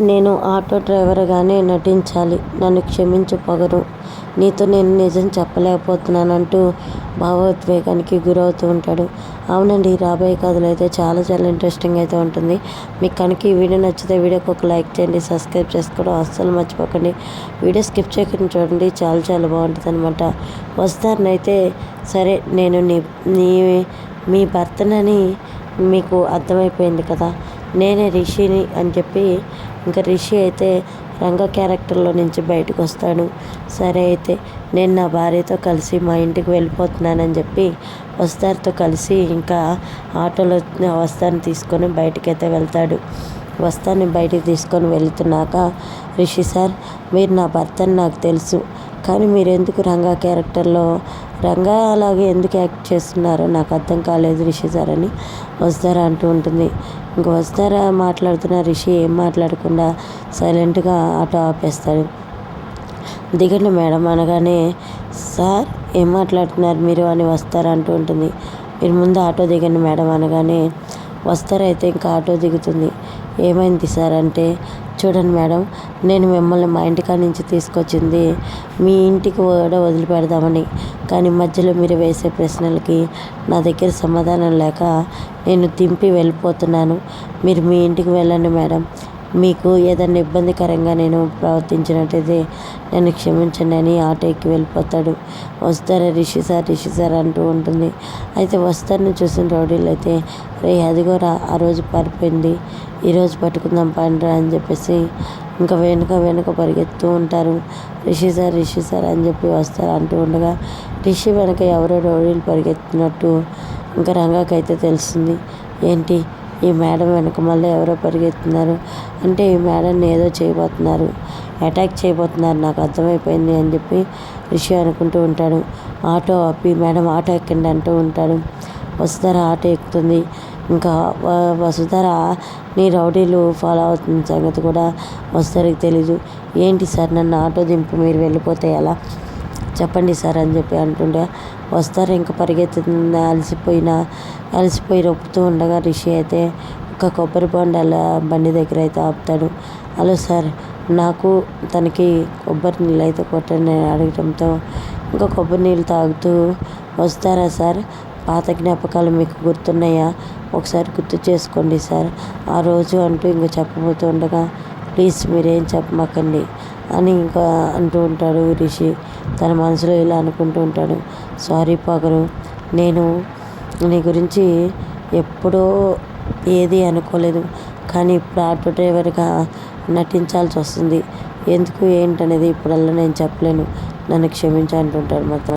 నేను ఆటో డ్రైవర్గానే నటించాలి. నన్ను క్షమించు పొగరు. నీతో నేను నిజం చెప్పలేకపోతున్నానంటూ భావోద్వేగానికి గురవుతూ ఉంటాడు. అవునండి రాబోయే కథలు అయితే చాలా చాలా ఇంట్రెస్టింగ్ అయితే ఉంటుంది. మీకు కనుక ఈ వీడియో నచ్చితే వీడియోకి ఒక లైక్ చేయండి సబ్స్క్రైబ్ చేసుకోవడం అస్సలు మర్చిపోకండి. వీడియో స్కిప్ చేయకుండా చూడండి చాలా చాలా బాగుంటుంది అనమాట వస్తారనైతే సరే నేను నీ నీ మీ భర్తనని మీకు అర్థమైపోయింది కదా. నేనే రిషిని అని చెప్పి ఇంకా రిషి అయితే రంగ క్యారెక్టర్లో నుంచి బయటకు వస్తాడు. సరే అయితే నేను నా భార్యతో కలిసి మా ఇంటికి వెళ్ళిపోతున్నానని చెప్పి వస్తారితో కలిసి ఇంకా ఆటోలో వస్తాను తీసుకొని బయటకైతే వెళ్తాడు. వస్తాన్ని బయటికి తీసుకొని వెళ్తున్నాక రిషి సార్ మీరు నా భర్తని నాకు తెలుసు. కానీ మీరు ఎందుకు రంగా క్యారెక్టర్లో రంగా అలాగే ఎందుకు యాక్ట్ చేస్తున్నారో నాకు అర్థం కాలేదు రిషి సార్ అని. వస్తారా అంటూ ఉంటుంది. ఇంక వస్తారా మాట్లాడుతున్న రిషి ఏం మాట్లాడకుండా సైలెంట్గా ఆటో ఆపేస్తాడు. దిగండి మేడం అనగానే సార్ ఏం మాట్లాడుతున్నారు మీరు అని వస్తారా అంటూ ఉంటుంది. మీరు ముందు ఆటో దిగండి మేడం అనగానే వస్తారైతే ఇంకా ఆటో దిగుతుంది. ఏమైంది సార్ అంటే చూడండి మేడం నేను మిమ్మల్ని మా ఇంటికాడ నుంచి తీసుకొచ్చింది. మీ ఇంటికి కూడా వదిలిపెడదామని. కానీ మధ్యలో మీరు వేసే ప్రశ్నలకి నా దగ్గర సమాధానం లేక నేను దింపి వెళ్ళిపోతున్నాను. మీరు మీ ఇంటికి వెళ్ళండి మేడం. మీకు ఏదైనా ఇబ్బందికరంగా నేను ప్రవర్తించినట్టయితే నన్ను క్షమించండి అని ఆటో ఎక్కి వెళ్ళిపోతాడు. వస్తారా రిషి సార్? రిషి సార్ అంటూ ఉంటుంది. అయితే వస్తారని చూసిన రౌడీలు అయితే రే అదిగోరా ఆ రోజు పారిపోయింది. ఈరోజు పట్టుకుందాం పండ్రా అని చెప్పేసి ఇంకా వెనుక వెనుక పరిగెత్తూ ఉంటారు. రిషి సార్ రిషి సార్ అని చెప్పి వస్తారు అంటూ ఉండగా రిషి వెనక ఎవరో రౌడీలు పరిగెత్తినట్టు ఇంకా రంగాకైతే తెలుస్తుంది. ఏంటి? ఈ మేడం వెనక మళ్ళీ ఎవరో పరిగెత్తున్నారు. అంటే ఈ మేడంని ఏదో చేయబోతున్నారు. అటాక్ చేయబోతున్నారు. నాకు అర్థమైపోయింది అని చెప్పి రిషి అనుకుంటూ ఉంటాడు. ఆటో ఆపి మేడం ఆటో ఎక్కండి అంటూ ఉంటాడు. వసుధర ఆటో ఎక్కుతుంది. ఇంకా వసుధర నీ రౌడీలు ఫాలో అవుతున్న సంగతి కూడా వసుధరకి తెలీదు. ఏంటి సార్ నన్ను ఆటో దింపి? మీరు వెళ్ళిపోతే ఎలా? చెప్పండి సార్ అని చెప్పి అంటుండే. వస్తారు ఇంకా పరిగెత్తుతుంది? అలసిపోయిన అలసిపోయి రొప్పుతూ ఉండగా రిషి అయితే ఒక కొబ్బరి బొండాల బండి దగ్గర అయితే ఆపుతాడు. హలో సార్ నాకు తనకి కొబ్బరి నీళ్ళు అయితే కొట్టండి అడగడంతో ఇంకా కొబ్బరి నీళ్ళు తాగుతూ వస్తారా సార్? పాత జ్ఞాపకాలు మీకు గుర్తున్నాయా? ఒకసారి గుర్తు చేసుకోండి సార్. ఆ రోజు అంటూ ఇంకా చెప్పబోతూ ఉండగా ప్లీజ్ మీరేం చెప్పమాకండి. అని ఇంకా అంటూ ఉంటాడు రిషి. తన మనసులో ఇలా అనుకుంటూ ఉంటాడు. సారీ పాకరు నేను నీ గురించి ఎప్పుడో ఏది అనుకోలేదు. కానీ ఇప్పుడు ఆటో డ్రైవర్గా నటించాల్సి వస్తుంది. ఎందుకు ఏంటనేది ఇప్పుడల్లా నేను చెప్పలేను. నన్ను క్షమించు అంటుంటాడు మాత్రం.